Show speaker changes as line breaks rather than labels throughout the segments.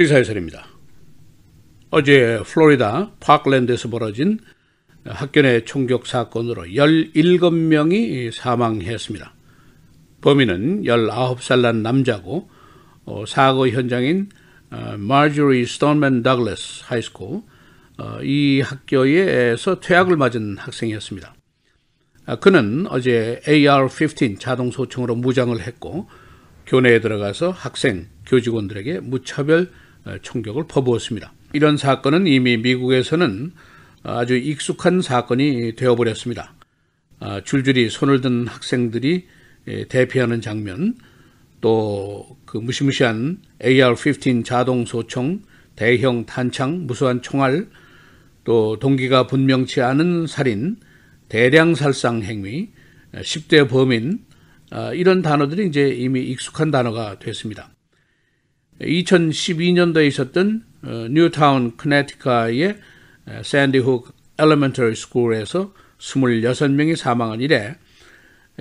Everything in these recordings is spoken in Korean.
시사해설입니다. 어제 플로리다 파크랜드에서 벌어진 학교 내 총격 사건으로 17명이 사망했습니다. 범인은 19살 난 남자고 어, 사고 현장인 마조리 스톤맨 더글래스 하이스쿨 이 학교에서 퇴학을 맞은 학생이었습니다. 아, 그는 어제 AR-15 자동 소총으로 무장을 했고 교내에 들어가서 학생, 교직원들에게 무차별 어, 총격을 퍼부었습니다. 이런 사건은 이미 미국에서는 아주 익숙한 사건이 되어버렸습니다. 아, 줄줄이 손을 든 학생들이 대피하는 장면, 또 그 무시무시한 AR-15 자동 소총, 대형 탄창, 무수한 총알, 또 동기가 분명치 않은 살인, 대량 살상 행위, 10대 범인, 아, 이런 단어들이 이제 이미 익숙한 단어가 됐습니다. 2012년도에 있었던 어, 뉴타운 크네티카의 샌디훅 엘리멘터리 스쿨에서 26명이 사망한 이래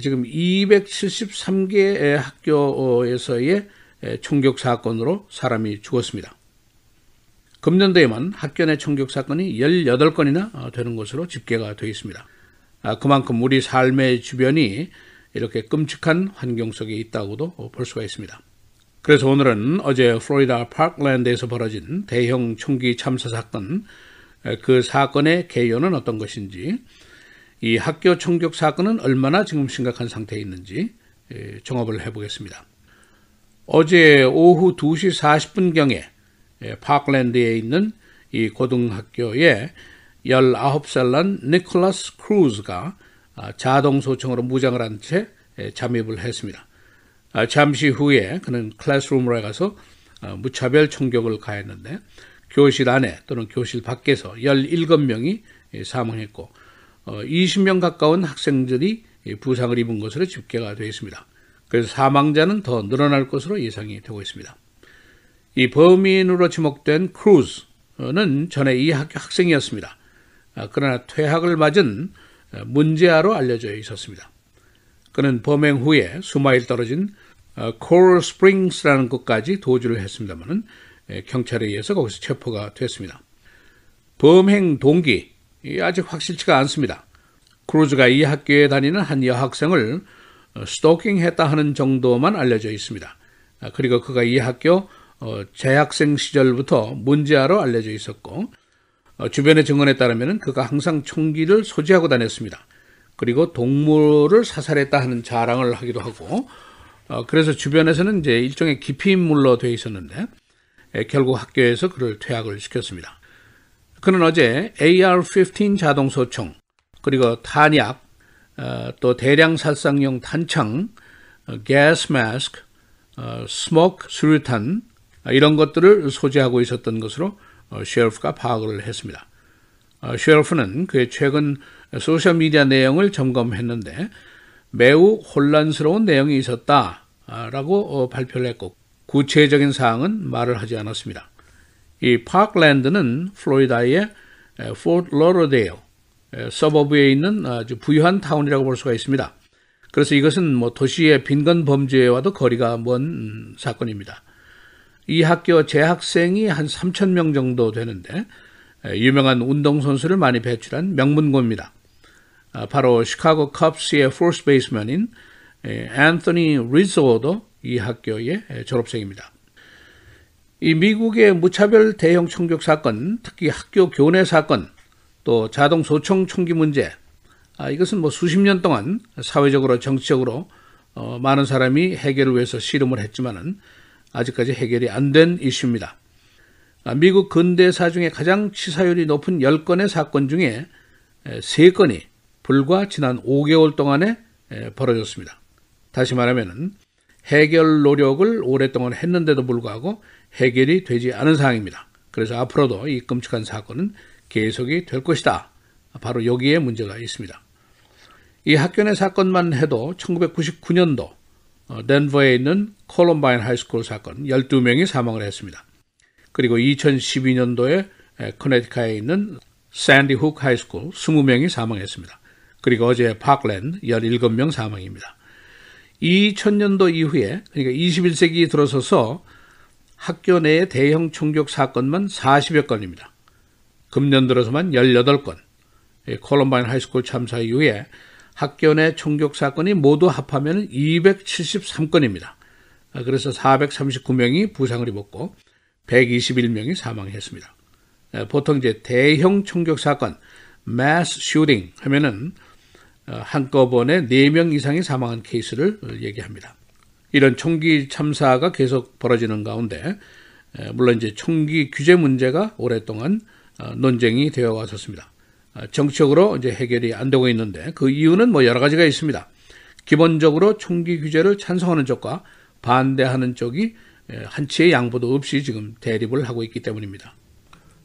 지금 273개의 학교에서의 총격 사건으로 사람이 죽었습니다. 금년도에만 학교 내 총격 사건이 18건이나 어, 되는 것으로 집계가 되어 있습니다. 아, 그만큼 우리 삶의 주변이 이렇게 끔찍한 환경 속에 있다고도 볼 수가 있습니다. 그래서 오늘은 어제 플로리다 파크랜드에서 벌어진 대형 총기 참사 사건, 그 사건의 개요는 어떤 것인지, 이 학교 총격 사건은 얼마나 지금 심각한 상태에 있는지 종합을 해보겠습니다. 어제 오후 2시 40분경에 파크랜드에 있는 이 고등학교에 19살 난 니콜라스 크루즈가 자동 소총으로 무장을 한 채 잠입을 했습니다. 아, 잠시 후에 그는 클래스룸으로 가서 어, 무차별 총격을 가했는데 교실 안에 또는 교실 밖에서 17명이 사망했고 20명 어, 가까운 학생들이 부상을 입은 것으로 집계가 되어 있습니다. 그래서 사망자는 더 늘어날 것으로 예상이 되고 있습니다. 이 범인으로 지목된 크루즈는 전에 이 학교 학생이었습니다. 아, 그러나 퇴학을 맞은 어, 문제아로 알려져 있었습니다. 그는 범행 후에 수마일 떨어진 코럴 어, 스프링스라는 곳까지 도주를 했습니다만 경찰에 의해서 거기서 체포가 됐습니다. 범행 동기 아직 확실치가 않습니다. 크루즈가 이 학교에 다니는 한 여학생을 어, 스토킹했다 하는 정도만 알려져 있습니다. 아, 그리고 그가 이 학교 어, 재학생 시절부터 문제아로 알려져 있었고 주변의 증언에 따르면 그가 항상 총기를 소지하고 다녔습니다. 그리고 동물을 사살했다 하는 자랑을 하기도 하고 어, 그래서 주변에서는 이제 일종의 기피 인물로 되어 있었는데 에, 결국 학교에서 그를 퇴학을 시켰습니다. 그는 어제 AR-15 자동 소총 그리고 탄약 어, 또 대량 살상용 탄창, 어, 가스 마스크, 어, 스모크 수류탄 어, 이런 것들을 소지하고 있었던 것으로 어, 셰리프가 파악을 했습니다. 어, 셰리프는 그의 최근 소셜미디어 내용을 점검했는데 매우 혼란스러운 내용이 있었다라고 어, 발표를 했고 구체적인 사항은 말을 하지 않았습니다. 이 파크랜드는 플로리다의 포트 로더데일 서버브에 있는 아주 부유한 타운이라고 볼 수가 있습니다. 그래서 이것은 뭐 도시의 빈곤 범죄와도 거리가 먼 사건입니다. 이 학교 재학생이 한 3천 명 정도 되는데 유명한 운동선수를 많이 배출한 명문고입니다. 아, 바로 시카고 컵스의 포스 베이스맨인 앤토니 리조도 이 학교의 졸업생입니다. 이 미국의 무차별 대형 총격 사건, 특히 학교 교내 사건, 또 자동 소총 총기 문제, 아, 이것은 뭐 수십 년 동안 사회적으로 정치적으로 어, 많은 사람이 해결을 위해서 씨름을 했지만은 아직까지 해결이 안 된 이슈입니다. 아, 미국 근대사 중에 가장 치사율이 높은 10건의 사건 중에 3건이 불과 지난 5개월 동안에 벌어졌습니다. 다시 말하면 해결 노력을 오랫동안 했는데도 불구하고 해결이 되지 않은 상황입니다. 그래서 앞으로도 이 끔찍한 사건은 계속이 될 것이다. 바로 여기에 문제가 있습니다. 이 학교 내 사건만 해도 1999년도 어, 덴버에 있는 콜럼바인 하이스쿨 사건 12명이 사망을 했습니다. 그리고 2012년도에 커네티카에 있는 샌디 훅 하이스쿨 20명이 사망했습니다. 그리고 어제 파클랜드 17명 사망입니다. 2000년도 이후에 그러니까 21세기 들어서서 학교 내의 대형 총격 사건만 40여 건입니다. 금년 들어서만 18건. 콜럼바인 하이스쿨 참사 이후에 학교 내 총격 사건이 모두 합하면 273건입니다. 그래서 439명이 부상을 입었고 121명이 사망했습니다. 보통 이제 대형 총격 사건, mass shooting 하면은 한꺼번에 4명 이상이 사망한 케이스를 얘기합니다. 이런 총기 참사가 계속 벌어지는 가운데 물론 이제 총기 규제 문제가 오랫동안 논쟁이 되어 왔었습니다. 정치적으로 이제 해결이 안 되고 있는데 그 이유는 뭐 여러 가지가 있습니다. 기본적으로 총기 규제를 찬성하는 쪽과 반대하는 쪽이 한치의 양보도 없이 지금 대립을 하고 있기 때문입니다.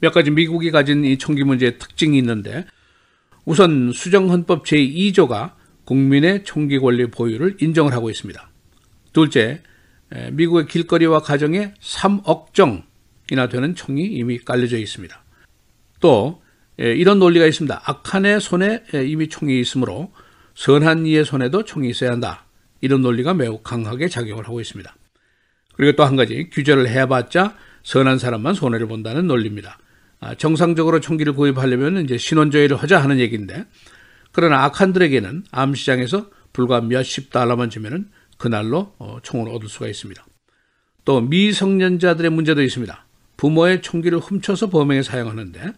몇 가지 미국이 가진 이 총기 문제의 특징이 있는데 우선 수정헌법 제2조가 국민의 총기 권리 보유를 인정을 하고 있습니다. 둘째, 미국의 길거리와 가정에 3억 정이나 되는 총이 이미 깔려져 있습니다. 또 이런 논리가 있습니다. 악한의 손에 이미 총이 있으므로 선한 이의 손에도 총이 있어야 한다. 이런 논리가 매우 강하게 작용을 하고 있습니다. 그리고 또 한 가지 규제를 해봤자 선한 사람만 손해를 본다는 논리입니다. 아, 정상적으로 총기를 구입하려면 이제 신원조회를 하자 하는 얘기인데 그러나 악한들에게는 암시장에서 불과 몇십 달러만 주면은 그날로 어, 총을 얻을 수가 있습니다. 또 미성년자들의 문제도 있습니다. 부모의 총기를 훔쳐서 범행에 사용하는데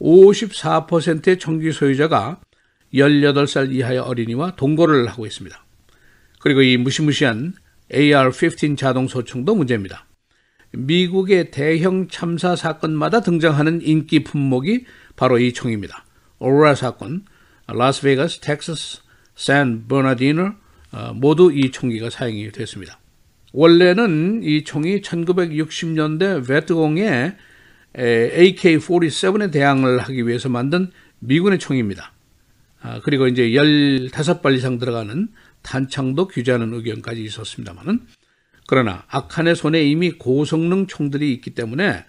54%의 총기 소유자가 18살 이하의 어린이와 동거를 하고 있습니다. 그리고 이 무시무시한 AR-15 자동 소총도 문제입니다. 미국의 대형 참사 사건마다 등장하는 인기 품목이 바로 이 총입니다. 오로라 사건, 라스베가스, 텍사스, 샌 버나디노 모두 이 총기가 사용이 됐습니다. 원래는 이 총이 1960년대 베트공의 AK-47에 대항을 하기 위해서 만든 미군의 총입니다. 아, 그리고 이제 15발 이상 들어가는 탄창도 규제하는 의견까지 있었습니다만은 그러나 악한의 손에 이미 고성능 총들이 있기 때문에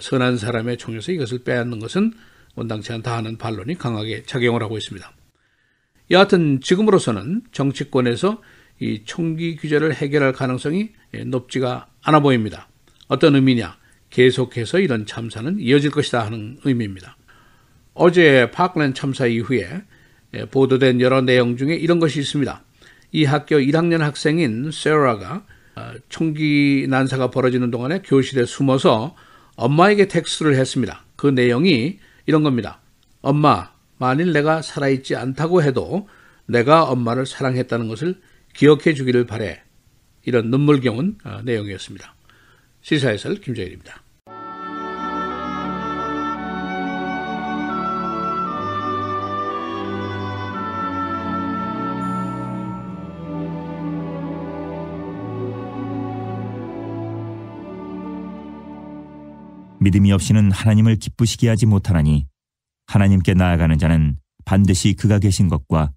선한 사람의 총에서 이것을 빼앗는 것은 원당치 않다 하는 반론이 강하게 작용을 하고 있습니다. 여하튼 지금으로서는 정치권에서 이 총기 규제를 해결할 가능성이 높지가 않아 보입니다. 어떤 의미냐? 계속해서 이런 참사는 이어질 것이다 하는 의미입니다. 어제 파클랜 참사 이후에 보도된 여러 내용 중에 이런 것이 있습니다. 이 학교 1학년 학생인 세라가 어, 총기 난사가 벌어지는 동안에 교실에 숨어서 엄마에게 텍스트를 했습니다. 그 내용이 이런 겁니다. 엄마, 만일 내가 살아있지 않다고 해도 내가 엄마를 사랑했다는 것을 기억해 주기를 바래. 이런 눈물겨운 어, 내용이었습니다. 시사해설 김정일입니다.
믿음이 없이는 하나님을 기쁘시게 하지 못하나니 하나님께 나아가는 자는 반드시 그가 계신 것과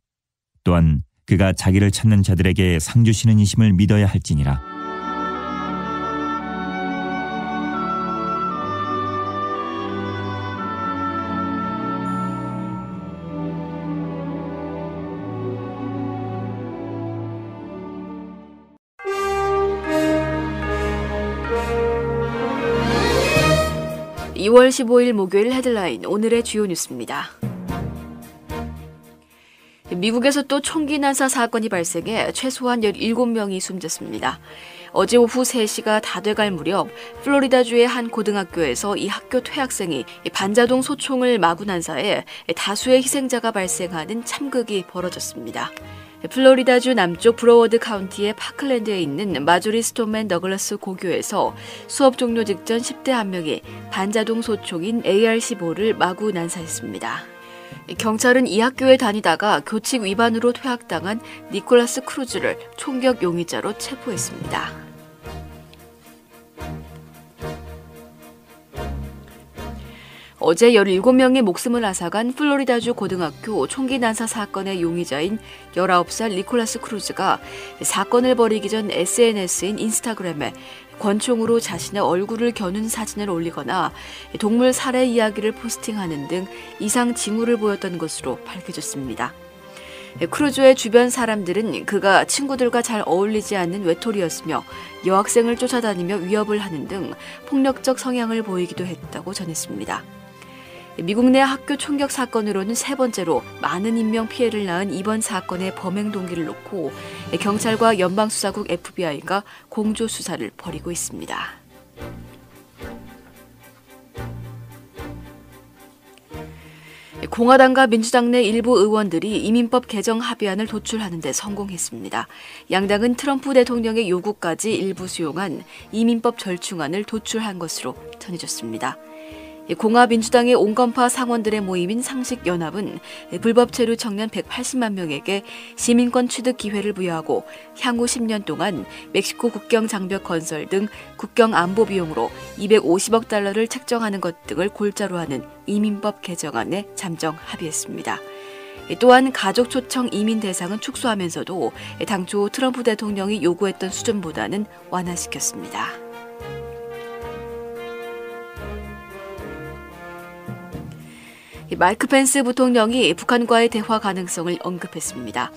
또한 그가 자기를 찾는 자들에게 상 주시는 이심을 믿어야 할지니라.
2월 15일 목요일 헤드라인 오늘의 주요 뉴스입니다. 미국에서 또 총기 난사 사건이 발생해 최소한 17명이 숨졌습니다. 어제 오후 3시가 다 돼갈 무렵 플로리다주의 한 고등학교에서 이 학교 퇴학생이 반자동 소총을 마구 난사해 다수의 희생자가 발생하는 참극이 벌어졌습니다. 플로리다주 남쪽 브로워드 카운티의 파클랜드에 있는 마조리 스톤맨 더글라스 고교에서 수업 종료 직전 10대 한 명이 반자동 소총인 AR-15를 마구 난사했습니다. 경찰은 이 학교에 다니다가 교칙 위반으로 퇴학당한 니콜라스 크루즈를 총격 용의자로 체포했습니다. 어제 17명의 목숨을 앗아간 플로리다주 고등학교 총기 난사 사건의 용의자인 19살 니콜라스 크루즈가 사건을 벌이기 전 SNS인 인스타그램에 권총으로 자신의 얼굴을 겨눈 사진을 올리거나 동물 살해 이야기를 포스팅하는 등 이상 징후를 보였던 것으로 밝혀졌습니다. 크루즈의 주변 사람들은 그가 친구들과 잘 어울리지 않는 외톨이였으며 여학생을 쫓아다니며 위협을 하는 등 폭력적 성향을 보이기도 했다고 전했습니다. 미국 내 학교 총격 사건으로는 세 번째로 많은 인명 피해를 낳은 이번 사건의 범행 동기를 놓고 경찰과 연방수사국 FBI가 공조 수사를 벌이고 있습니다. 공화당과 민주당 내 일부 의원들이 이민법 개정 합의안을 도출하는 데 성공했습니다. 양당은 트럼프 대통령의 요구까지 일부 수용한 이민법 절충안을 도출한 것으로 전해졌습니다. 공화민주당의 온건파 상원들의 모임인 상식연합은 불법 체류 청년 180만 명에게 시민권 취득 기회를 부여하고 향후 10년 동안 멕시코 국경 장벽 건설 등 국경 안보 비용으로 250억 달러를 책정하는 것 등을 골자로 하는 이민법 개정안에 잠정 합의했습니다. 또한 가족 초청 이민 대상은 축소하면서도 당초 트럼프 대통령이 요구했던 수준보다는 완화시켰습니다. 마이크 펜스 부통령이 북한과의 대화 가능성을 언급했습니다.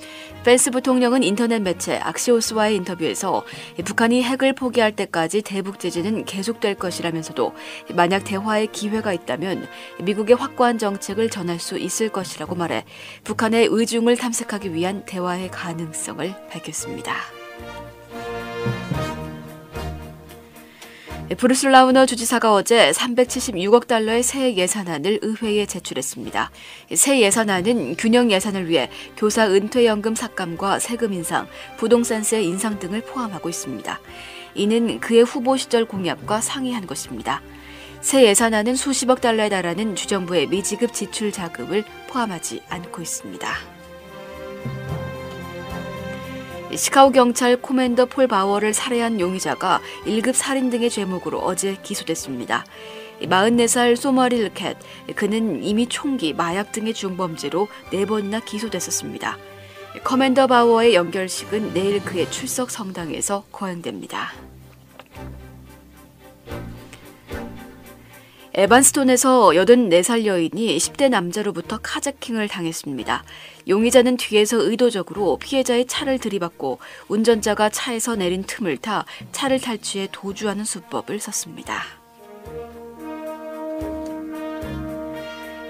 펜스 부통령은 인터넷 매체 악시오스와의 인터뷰에서 북한이 핵을 포기할 때까지 대북 제재는 계속될 것이라면서도 만약 대화의 기회가 있다면 미국의 확고한 정책을 전할 수 있을 것이라고 말해 북한의 의중을 탐색하기 위한 대화의 가능성을 밝혔습니다. 브루스 라우너 주지사가 어제 376억 달러의 새 예산안을 의회에 제출했습니다. 새 예산안은 균형 예산을 위해 교사 은퇴연금 삭감과 세금 인상, 부동산세 인상 등을 포함하고 있습니다. 이는 그의 후보 시절 공약과 상이한 것입니다. 새 예산안은 수십억 달러에 달하는 주정부의 미지급 지출 자금을 포함하지 않고 있습니다. 시카고 경찰 코맨더 폴 바워를 살해한 용의자가 1급 살인 등의 죄목으로 어제 기소됐습니다. 44살 소머리 르켓, 그는 이미 총기, 마약 등의 중범죄로 4번이나 기소됐었습니다. 커맨더 바워의 연결식은 내일 그의 출석 성당에서 거행됩니다. 에반스톤에서 84살 여인이 10대 남자로부터 카자킹을 당했습니다. 용의자는 뒤에서 의도적으로 피해자의 차를 들이받고 운전자가 차에서 내린 틈을 타 차를 탈취해 도주하는 수법을 썼습니다.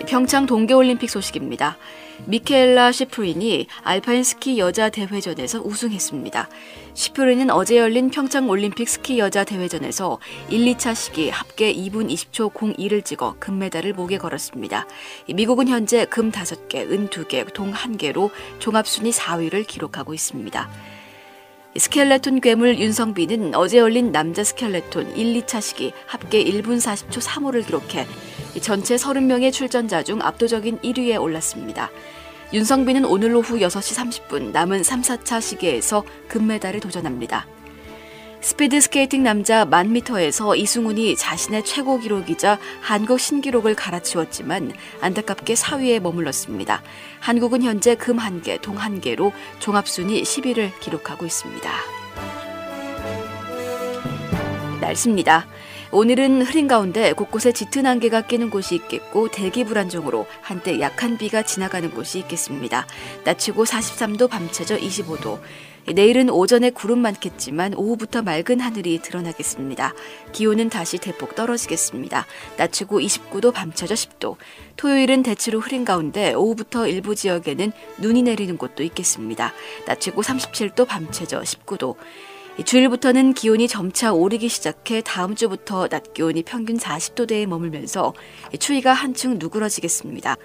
평창 동계올림픽 소식입니다. 미케엘라 시프린이 알파인 스키 여자 대회전에서 우승했습니다. 시프린은 어제 열린 평창 올림픽 스키 여자 대회전에서 1, 2차 시기 합계 2분 20초 02를 찍어 금메달을 목에 걸었습니다. 미국은 현재 금 5개, 은 2개, 동 1개로 종합순위 4위를 기록하고 있습니다. 스켈레톤 괴물 윤성빈은 어제 열린 남자 스켈레톤 1, 2차 시기 합계 1분 40초 3호를 기록해 전체 30명의 출전자 중 압도적인 1위에 올랐습니다. 윤성빈은 오늘 오후 6시 30분 남은 3, 4차 시계에서 금메달에 도전합니다. 스피드 스케이팅 남자 만미터에서 이승훈이 자신의 최고 기록이자 한국 신기록을 갈아치웠지만 안타깝게 4위에 머물렀습니다. 한국은 현재 금 1개, 동 1개로 종합순위 10위를 기록하고 있습니다. 날씨입니다. 오늘은 흐린 가운데 곳곳에 짙은 안개가 끼는 곳이 있겠고 대기 불안정으로 한때 약한 비가 지나가는 곳이 있겠습니다. 낮추고 43도 밤채져 25도. 내일은 오전에 구름 많겠지만 오후부터 맑은 하늘이 드러나겠습니다. 기온은 다시 대폭 떨어지겠습니다. 낮추고 29도 밤춰져 10도. 토요일은 대체로 흐린 가운데 오후부터 일부 지역에는 눈이 내리는 곳도 있겠습니다. 낮추고 37도 밤채져 19도. 주일부터는 기온이 점차 오르기 시작해 다음 주부터 낮 기온이 평균 40도대에 머물면서 추위가 한층 누그러지겠습니다.